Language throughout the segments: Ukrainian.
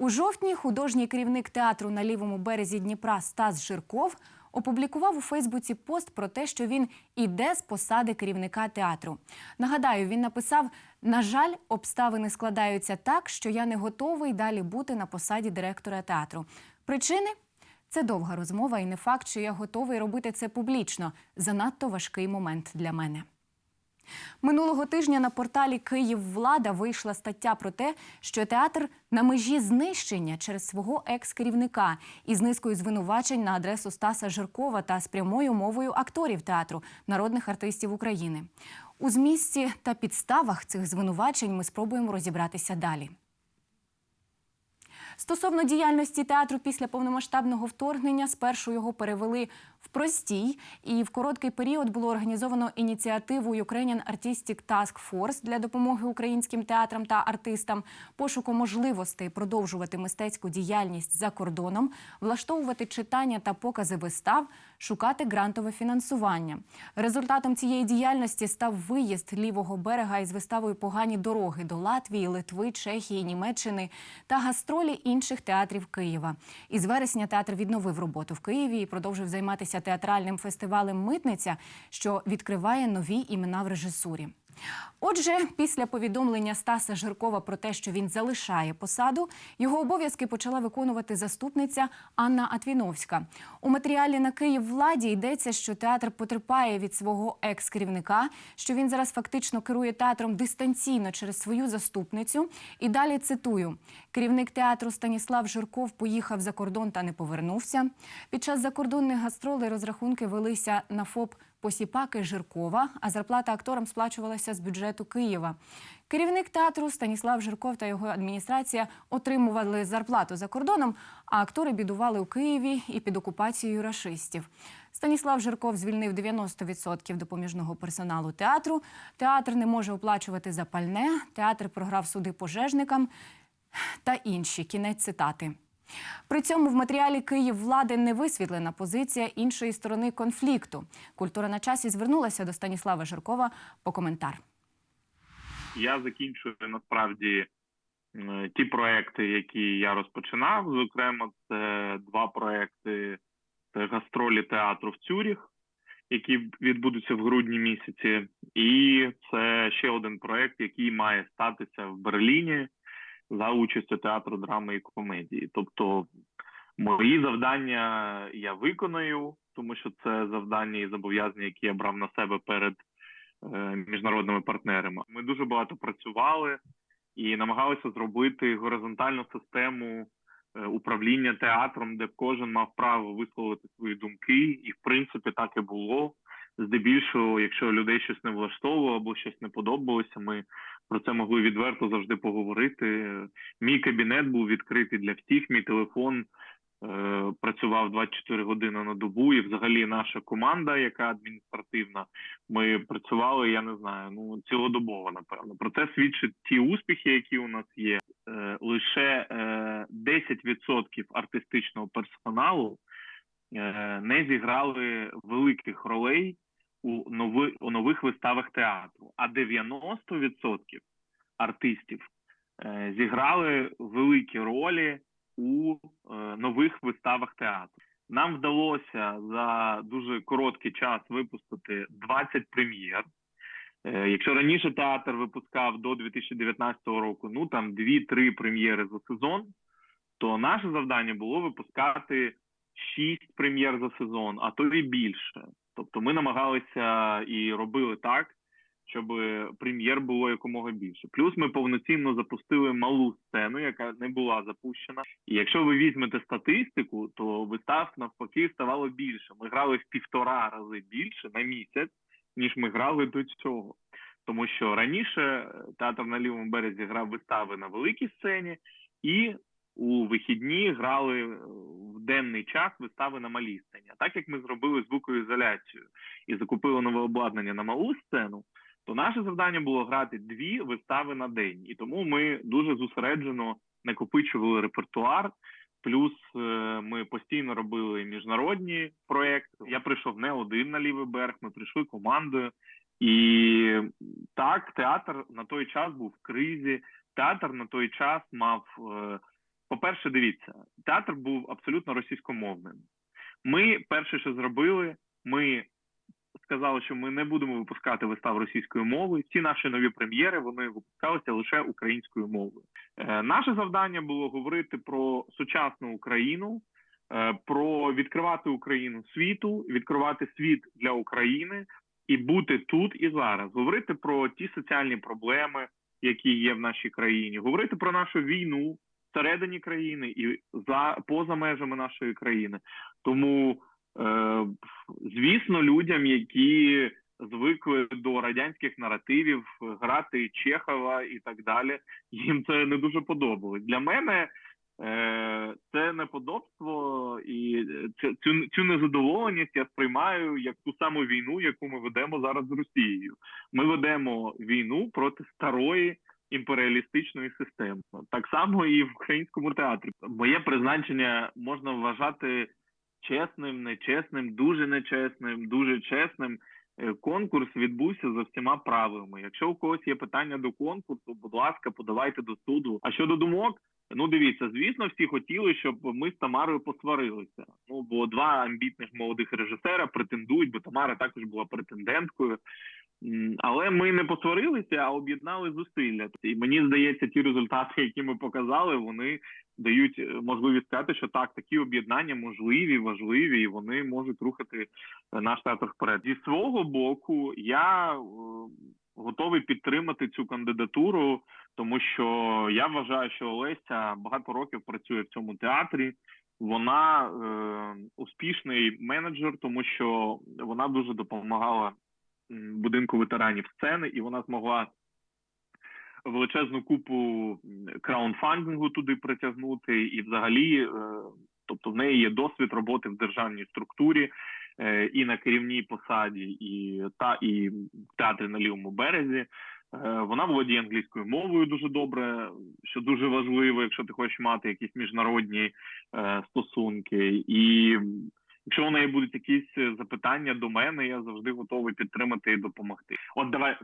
У жовтні художній керівник театру на лівому березі Дніпра Стас Жирков опублікував у Фейсбуці пост про те, що він іде з посади керівника театру. Нагадаю, він написав: на жаль, обставини складаються так, що я не готовий далі бути на посаді директора театру. Причини це довга розмова, і не факт, що я готовий робити це публічно. Занадто важкий момент для мене. Минулого тижня на порталі Київ Влада вийшла стаття про те, що театр на межі знищення через свого екс-керівника із низкою звинувачень на адресу Стаса Жиркова та з прямою мовою акторів театру народних артистів України. У змісті та підставах цих звинувачень ми спробуємо розібратися далі. Стосовно діяльності театру після повномасштабного вторгнення, спершу його перевели простій, і в короткий період було організовано ініціативу Ukrainian Artistic Task Force для допомоги українським театрам та артистам, пошуку можливостей продовжувати мистецьку діяльність за кордоном, влаштовувати читання та покази вистав, шукати грантове фінансування. Результатом цієї діяльності став виїзд лівого берега із виставою Погані дороги до Латвії, Литви, Чехії, Німеччини та гастролі інших театрів Києва. Із вересня театр відновив роботу в Києві і продовжив займатися театральним фестивалем Митниця, що відкриває нові імена в режисурі. Отже, після повідомлення Стаса Жиркова про те, що він залишає посаду, його обов'язки почала виконувати заступниця Анна Атвіновська. У матеріалі на Київ владі йдеться, що театр потерпає від свого екс-керівника, що він зараз фактично керує театром дистанційно через свою заступницю. І далі цитую: керівник театру Станіслав Жирков поїхав за кордон та не повернувся. Під час закордонних гастролей розрахунки велися на ФОП Посіпаки Жиркова, а зарплата акторам сплачувалася з бюджету Києва. Керівник театру Станіслав Жирков та його адміністрація отримували зарплату за кордоном, а актори бідували у Києві і під окупацією рашистів. Станіслав Жирков звільнив 90% допоміжного персоналу театру. Театр не може оплачувати запальне. Театр програв суди пожежникам та інші. Кінець цитати. При цьому в матеріалі Київ влади не висвітлена позиція іншої сторони конфлікту. Культура на часі звернулася до Станіслава Жиркова по коментар. Я закінчую насправді ті проекти, які я розпочинав. Зокрема, це два проекти це гастролі театру в Цюріх, які відбудуться в грудні місяці, і це ще один проект, який має статися в Берліні за участю театру драми і комедії. Тобто, мої завдання я виконую, тому що це завдання і зобов'язання, які я брав на себе перед е, міжнародними партнерами. Ми дуже багато працювали і намагалися зробити горизонтальну систему е, управління театром, де кожен мав право висловити свої думки, і в принципі так і було. Здебільшого, якщо людей щось не влаштовувало або щось не подобалося, ми про це могли відверто завжди поговорити. Мій кабінет був відкритий для всіх. Мій телефон е, працював 24 години на добу, і взагалі наша команда, яка адміністративна, ми працювали, я не знаю, ну цілодобово, напевно. Про це свідчать ті успіхи, які у нас є. Е, лише е, 10% артистичного персоналу е, не зіграли великих ролей у нови, у нових виставах театру, а 90% артистів е, зіграли великі ролі у е, нових виставах театру. Нам вдалося за дуже короткий час випустити 20 прем'єр. Е, Якщо раніше театр випускав до 2019 року, ну там 2-3 прем'єри за сезон, то наше завдання було випускати 6 прем'єр за сезон, а то і більше. Тобто ми намагалися і робили так, щоб прем'єр було якомога більше. Плюс ми повноцінно запустили малу сцену, яка не була запущена. І якщо ви візьмете статистику, то вистав навпаки ставало більше. Ми грали в півтора рази більше на місяць, ніж ми грали до цього. Тому що раніше театр на лівому березі грав вистави на великій сцені, і у вихідні грали в денний час вистави на малій сцені. А так як ми зробили звукоізоляцію і закупили нове обладнання на малу сцену, то наше завдання було грати дві вистави на день. І тому ми дуже зосереджено накопичували репертуар. Плюс е, ми постійно робили міжнародні проекти. Я прийшов не один на лівий берег, ми прийшли командою. І так, театр на той час був в кризі. Театр на той час мав е, по-перше, дивіться, театр був абсолютно російськомовним. Ми перше, що зробили, ми сказали, що ми не будемо випускати вистав російською мовою. Всі наші нові прем'єри вони випускалися лише українською мовою. Е, наше завдання було говорити про сучасну Україну, е, про відкривати Україну світу, відкривати світ для України і бути тут і зараз, говорити про ті соціальні проблеми, які є в нашій країні, говорити про нашу війну всередині країни і за поза межами нашої країни. Тому, е, звісно, людям, які звикли до радянських наративів грати Чехова і так далі, їм це не дуже подобалось. Для мене е, це неподобство і цю, цю, незадоволеність я сприймаю як ту саму війну, яку ми ведемо зараз з Росією. Ми ведемо війну проти старої імперіалістичної системи. Так само і в українському театрі. Моє призначення можна вважати чесним, нечесним, дуже нечесним, дуже чесним. Е, Конкурс відбувся за всіма правилами. Якщо у когось є питання до конкурсу, будь ласка, подавайте до суду. А щодо думок, ну дивіться, звісно, всі хотіли, щоб ми з Тамарою посварилися. Ну бо два амбітних молодих режисера претендують, бо Тамара також була претенденткою. Але ми не посварилися, а об'єднали зусилля. І мені здається, ті результати, які ми показали, вони дають е, можливість сказати, що так, такі об'єднання можливі, важливі, і вони можуть рухати е, наш театр вперед. Зі свого боку, я е, готовий підтримати цю кандидатуру, тому що я вважаю, що Олеся багато років працює в цьому театрі. Вона е, успішний менеджер, тому що вона дуже допомагала будинку ветеранів сцени, і вона змогла величезну купу краунфандингу туди притягнути, і взагалі, е, тобто в неї є досвід роботи в державній структурі е, і на керівній посаді, і та і театрі на лівому березі. Е, Вона володіє англійською мовою дуже добре, що дуже важливо, якщо ти хочеш мати якісь міжнародні стосунки. І якщо у неї будуть якісь е, запитання до мене, я завжди готовий підтримати і допомогти. От давай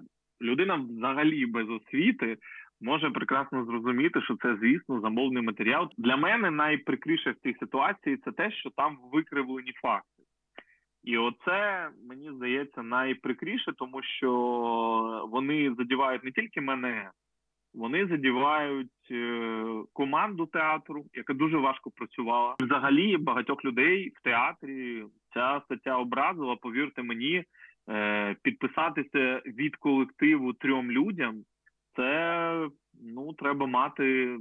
людина взагалі без освіти може прекрасно зрозуміти, що це, звісно, замовний матеріал. Для мене найприкріше в цій ситуації це те, що там викривлені факти. І оце мені здається найприкріше, тому що вони задівають не тільки мене, вони задівають е, команду театру, яка дуже важко працювала. Взагалі багатьох людей в театрі ця стаття образила. Повірте мені, е, підписатися від колективу трьом людям. Це ну треба мати.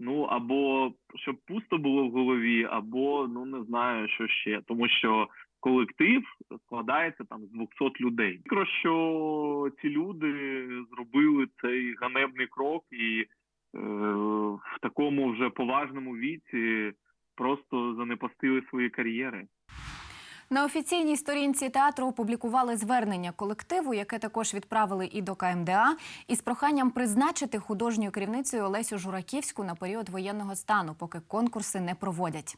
Ну або щоб пусто було в голові, або ну не знаю, що ще, тому що колектив складається там з 200 людей. Прикро, що ці люди зробили цей ганебний крок і е, в такому вже поважному віці просто занепастили свої кар'єри. На офіційній сторінці театру опублікували звернення колективу, яке також відправили і до КМДА, із проханням призначити художньою керівницею Олесю Жураківську на період воєнного стану, поки конкурси не проводять.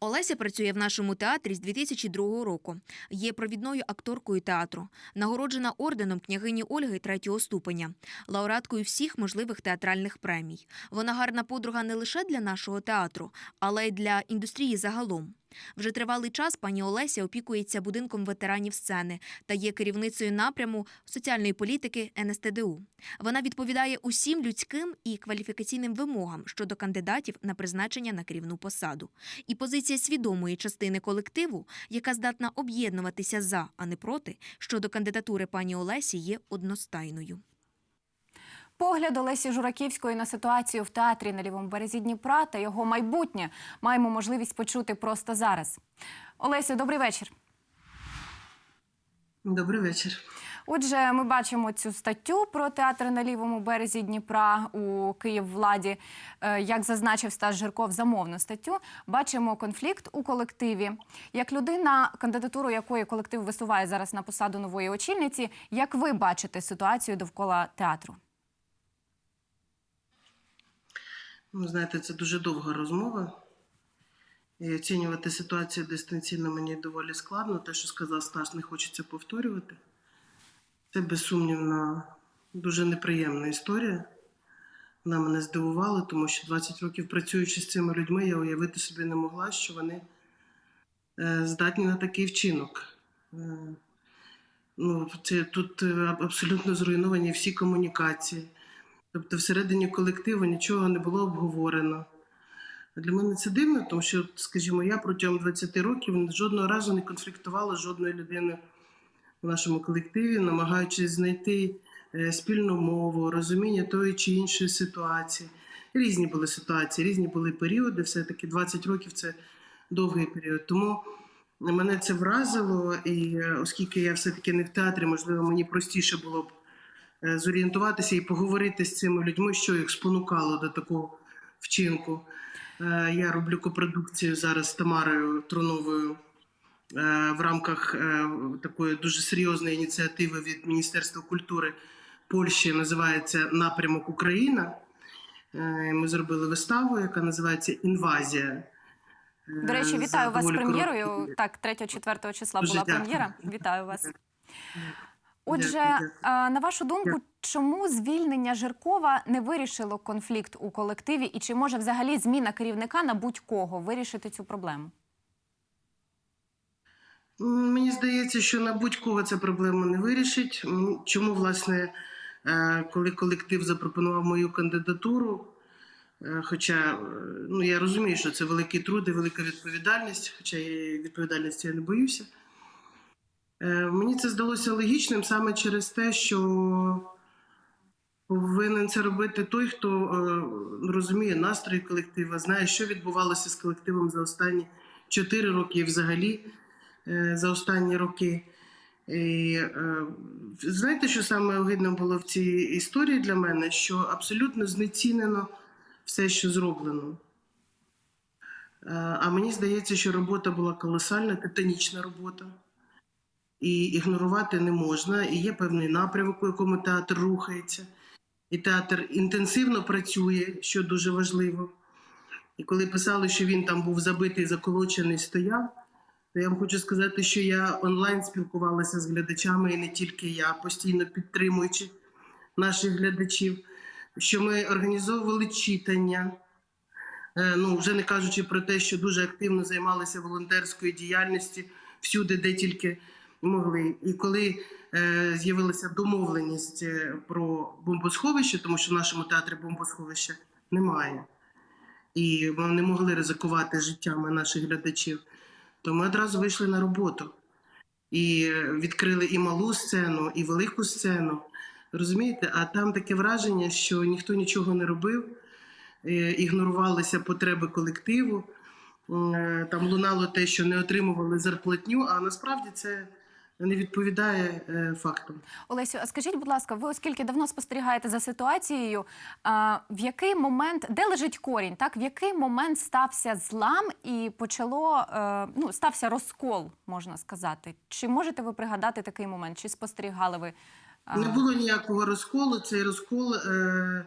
Олеся працює в нашому театрі з 2002 року. Є провідною акторкою театру, нагороджена орденом княгині Ольги третього ступеня, лауреаткою всіх можливих театральних премій. Вона гарна подруга не лише для нашого театру, але й для індустрії загалом. Вже тривалий час пані Олеся опікується будинком ветеранів сцени та є керівницею напряму соціальної політики НСТДУ. Вона відповідає усім людським і кваліфікаційним вимогам щодо кандидатів на призначення на керівну посаду. І позиція свідомої частини колективу, яка здатна об'єднуватися за, а не проти, щодо кандидатури пані Олесі, є одностайною. Погляд Олесі Жураківської на ситуацію в театрі на лівому березі Дніпра та його майбутнє маємо можливість почути просто зараз. Олесю, добрий вечір. Добрий вечір. Отже, ми бачимо цю статтю про театр на лівому березі Дніпра у Київвладі. Е, Як зазначив Стас Жирков, замовну статтю. Бачимо конфлікт у колективі. Як людина, кандидатуру якої колектив висуває зараз на посаду нової очільниці, як ви бачите ситуацію довкола театру? Ну, знаєте, це дуже довга розмова. І оцінювати ситуацію дистанційно мені доволі складно. Те, що сказав Стас, не хочеться повторювати. Це безсумнівно дуже неприємна історія. Вона мене здивувала, тому що 20 років працюючи з цими людьми, я уявити собі не могла, що вони е, здатні на такий вчинок. Е, ну, це, тут е, абсолютно зруйновані всі комунікації. Тобто, всередині колективу нічого не було обговорено. Для мене це дивно, тому що, скажімо, я протягом 20 років жодного разу не конфліктувала з жодною людиною в нашому колективі, намагаючись знайти е, спільну мову, розуміння тої чи іншої ситуації. Різні були ситуації, різні були періоди. Все-таки 20 років це довгий період. Тому мене це вразило, і е, оскільки я все-таки не в театрі, можливо, мені простіше було б зорієнтуватися і поговорити з цими людьми, що їх спонукало до такого вчинку. Е, Я роблю копродукцію зараз з Тамарою Троновою е, в рамках е, такої дуже серйозної ініціативи від Міністерства культури Польщі. Називається Напрямок Україна. Е, Ми зробили виставу, яка називається Інвазія. Е, До речі, вітаю вас з прем'єрою. Так, 3-4 числа Дуже була прем'єра. Вітаю вас. Отже, Дякую, дякую. на вашу думку, Дякую. чому звільнення Жиркова не вирішило конфлікт у колективі, і чи може взагалі зміна керівника на будь-кого вирішити цю проблему? Мені здається, що на будь-кого ця проблема не вирішить. Чому, власне, е, коли колектив запропонував мою кандидатуру, е, хоча е, ну, я розумію, що це великий труд і велика відповідальність, хоча відповідальності я не боюся. Е, Мені це здалося логічним саме через те, що повинен це робити той, хто е, розуміє настрої колектива, знає, що відбувалося з колективом за останні 4 роки взагалі е, за останні роки. І, знаєте, що саме огидно було в цій історії для мене? Що абсолютно знецінено все, що зроблено. А мені здається, що робота була колосальна, титанічна робота. І ігнорувати не можна. І є певний напрямок, у якому театр рухається. І театр інтенсивно працює, що дуже важливо. І коли писали, що він там був забитий, заколочений, стояв, то я вам хочу сказати, що я онлайн спілкувалася з глядачами, і не тільки я, постійно підтримуючи наших глядачів, що ми організовували читання. Е, Ну, вже не кажучи про те, що дуже активно займалися волонтерською діяльністю всюди, де тільки могли. І коли е, з'явилася домовленість е, про бомбосховище, тому що в нашому театрі бомбосховища немає, і ми не могли ризикувати життями наших глядачів, то ми одразу вийшли на роботу і відкрили і малу сцену, і велику сцену. Розумієте, а там таке враження, що ніхто нічого не робив, е, ігнорувалися потреби колективу. Е, Там лунало те, що не отримували зарплатню, а насправді це не відповідає е, фактам. Олесю, а скажіть, будь ласка, ви оскільки давно спостерігаєте за ситуацією, в який момент, де лежить корінь, так в який момент стався злам і почало е, ну стався розкол, можна сказати? Чи можете ви пригадати такий момент? Чи спостерігали ви? Не було ніякого розколу. Цей розкол е,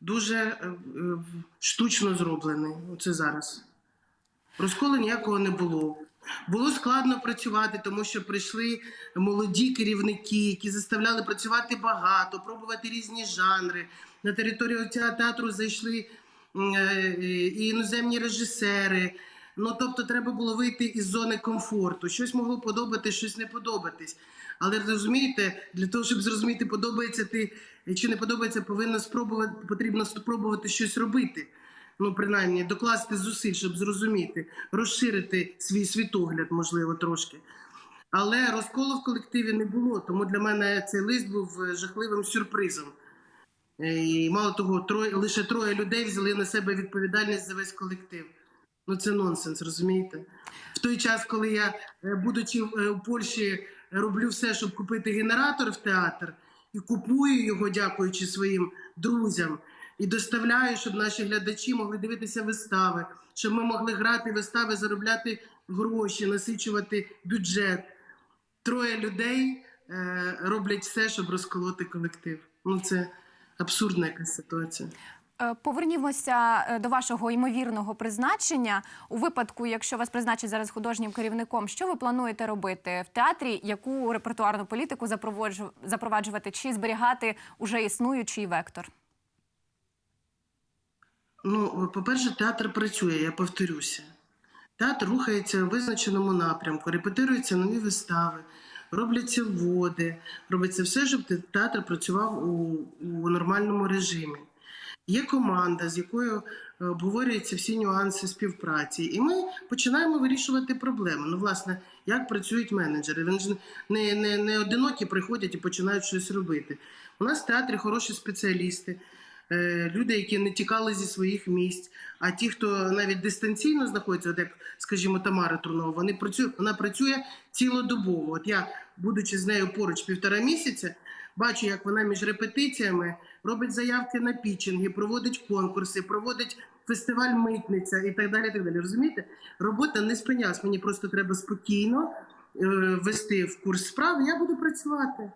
дуже е, е, штучно зроблений. Оце зараз. Розколу ніякого не було. Було складно працювати, тому що прийшли молоді керівники, які заставляли працювати багато, пробувати різні жанри. На територію театру зайшли е, і іноземні режисери. Ну тобто, треба було вийти із зони комфорту. Щось могло подобатись, щось не подобатись. Але розумієте, для того, щоб зрозуміти, подобається ти чи не подобається, повинно спробувати, потрібно спробувати щось робити. Ну, принаймні, докласти зусиль, щоб зрозуміти, розширити свій світогляд, можливо, трошки. Але розколу в колективі не було, тому для мене цей лист був е, жахливим сюрпризом. Е, І мало того, троє, лише троє людей взяли на себе відповідальність за весь колектив. Ну це нонсенс, розумієте? В той час, коли я, е, будучи в Польщі, роблю все, щоб купити генератор в театр, і купую його, дякуючи своїм друзям, і доставляю, щоб наші глядачі могли дивитися вистави, щоб ми могли грати вистави, заробляти гроші, насичувати бюджет. Троє людей е, роблять все, щоб розколоти колектив. Ну це абсурдна якась ситуація. Е, Повернімося е, до вашого ймовірного призначення. У випадку, якщо вас призначать зараз художнім керівником, що ви плануєте робити в театрі? Яку репертуарну політику запроваджувати чи зберігати уже існуючий вектор? Ну, по-перше, театр працює, я повторюся. Театр рухається в визначеному напрямку, репетируються нові вистави, робляться вводи, робиться все, щоб те- театр працював у, у нормальному режимі. Є команда, з якою е, обговорюються всі нюанси співпраці, і ми починаємо вирішувати проблеми. Ну, власне, як працюють менеджери. Вони ж не, не, не одинокі приходять і починають щось робити. У нас в театрі хороші спеціалісти, люди, які не тікали зі своїх місць. А ті, хто навіть дистанційно знаходиться, от як, скажімо, Тамара Трунова, вони працюють, вона працює цілодобово. От я, будучи з нею поруч півтора місяця, бачу, як вона між репетиціями робить заявки на пітчинги, проводить конкурси, проводить фестиваль митниця і так далі. Так далі. Розумієте? Робота не спинялась. Мені просто треба спокійно е, ввести в курс справ. Я буду працювати.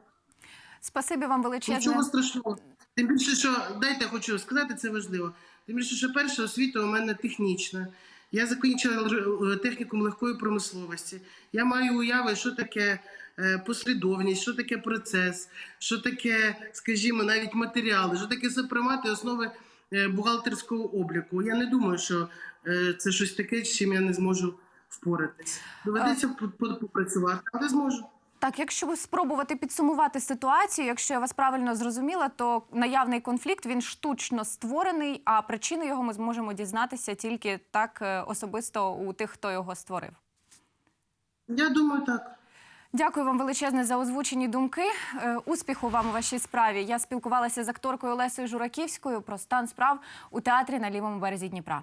Спасибі вам величезне. Нічого страшного. Тим більше, що дайте хочу сказати, це важливо. Тим більше, що перша освіта у мене технічна. Я закінчила е, технікум легкої промисловості. Я маю уяви, що таке е, послідовність, що таке процес, що таке, скажімо, навіть матеріали, що таке сопримати основи е, бухгалтерського обліку. Я не думаю, що це щось таке, з чим я не зможу впоратись. Доведеться по- по- попрацювати, але зможу. Так, якщо спробувати підсумувати ситуацію, якщо я вас правильно зрозуміла, то наявний конфлікт він штучно створений, а причину його ми зможемо дізнатися тільки так е, особисто у тих, хто його створив. Я думаю, так. Дякую вам величезне за озвучені думки. Е, Успіху вам у вашій справі. Я спілкувалася з акторкою Лесою Жураківською про стан справ у театрі на лівому березі Дніпра.